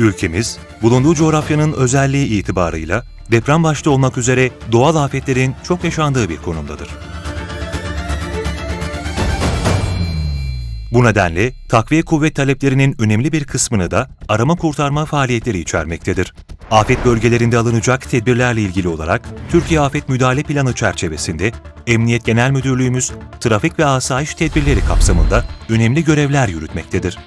Ülkemiz, bulunduğu coğrafyanın özelliği itibarıyla deprem başta olmak üzere doğal afetlerin çok yaşandığı bir konumdadır. Bu nedenle takviye kuvvet taleplerinin önemli bir kısmını da arama kurtarma faaliyetleri içermektedir. Afet bölgelerinde alınacak tedbirlerle ilgili olarak Türkiye Afet Müdahale Planı çerçevesinde Emniyet Genel Müdürlüğümüz trafik ve asayiş tedbirleri kapsamında önemli görevler yürütmektedir.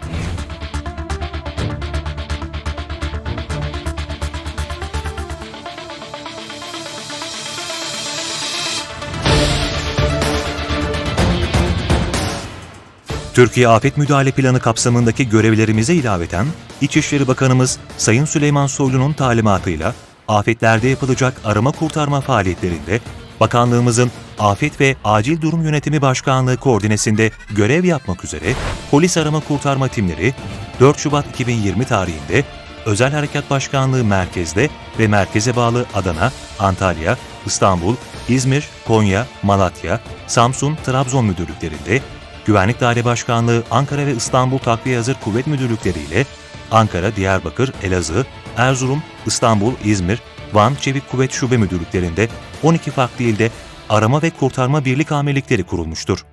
Türkiye Afet Müdahale Planı kapsamındaki görevlerimize ilaveten, İçişleri Bakanımız Sayın Süleyman Soylu'nun talimatıyla afetlerde yapılacak arama kurtarma faaliyetlerinde bakanlığımızın Afet ve Acil Durum Yönetimi Başkanlığı koordinesinde görev yapmak üzere polis arama kurtarma timleri 4 Şubat 2020 tarihinde Özel Harekat Başkanlığı merkezde ve merkeze bağlı Adana, Antalya, İstanbul, İzmir, Konya, Malatya, Samsun, Trabzon müdürlüklerinde Güvenlik Daire Başkanlığı Ankara ve İstanbul Takviye Hazır Kuvvet Müdürlükleri ile Ankara, Diyarbakır, Elazığ, Erzurum, İstanbul, İzmir, Van Çevik Kuvvet Şube Müdürlüklerinde 12 farklı ilde arama ve kurtarma birlik amirlikleri kurulmuştur.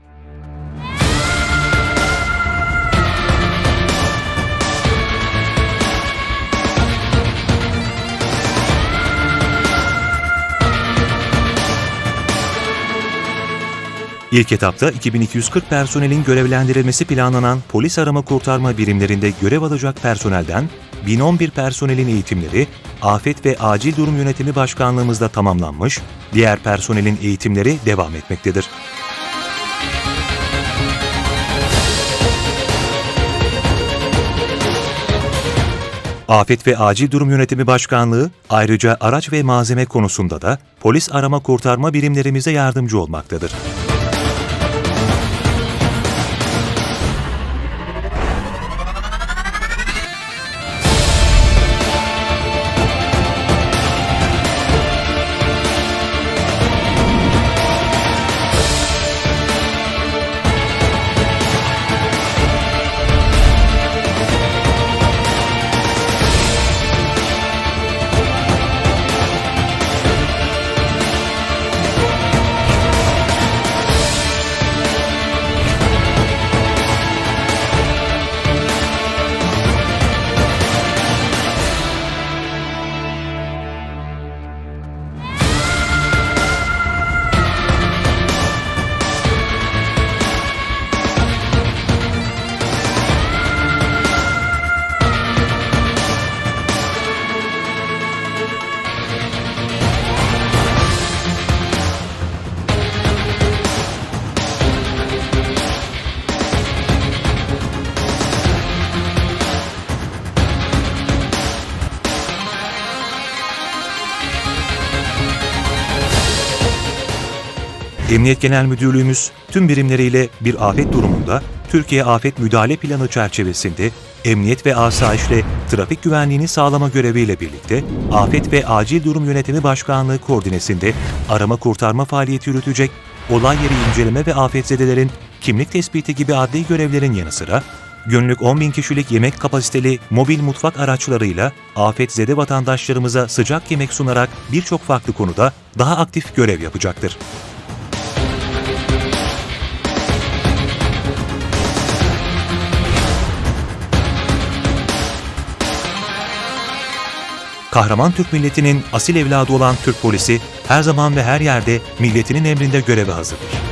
İlk etapta 2240 personelin görevlendirilmesi planlanan polis arama kurtarma birimlerinde görev alacak personelden 1011 personelin eğitimleri Afet ve Acil Durum Yönetimi Başkanlığımızda tamamlanmış, diğer personelin eğitimleri devam etmektedir. Afet ve Acil Durum Yönetimi Başkanlığı ayrıca araç ve malzeme konusunda da polis arama kurtarma birimlerimize yardımcı olmaktadır. Emniyet Genel Müdürlüğümüz tüm birimleriyle bir afet durumunda Türkiye Afet Müdahale Planı çerçevesinde emniyet ve asayişle trafik güvenliğini sağlama göreviyle birlikte Afet ve Acil Durum Yönetimi Başkanlığı koordinesinde arama kurtarma faaliyeti yürütecek, olay yeri inceleme ve afetzedelerin kimlik tespiti gibi adli görevlerin yanı sıra günlük 10 bin kişilik yemek kapasiteli mobil mutfak araçlarıyla afetzede vatandaşlarımıza sıcak yemek sunarak birçok farklı konuda daha aktif görev yapacaktır. Kahraman Türk milletinin asil evladı olan Türk polisi her zaman ve her yerde milletinin emrinde göreve hazırdır.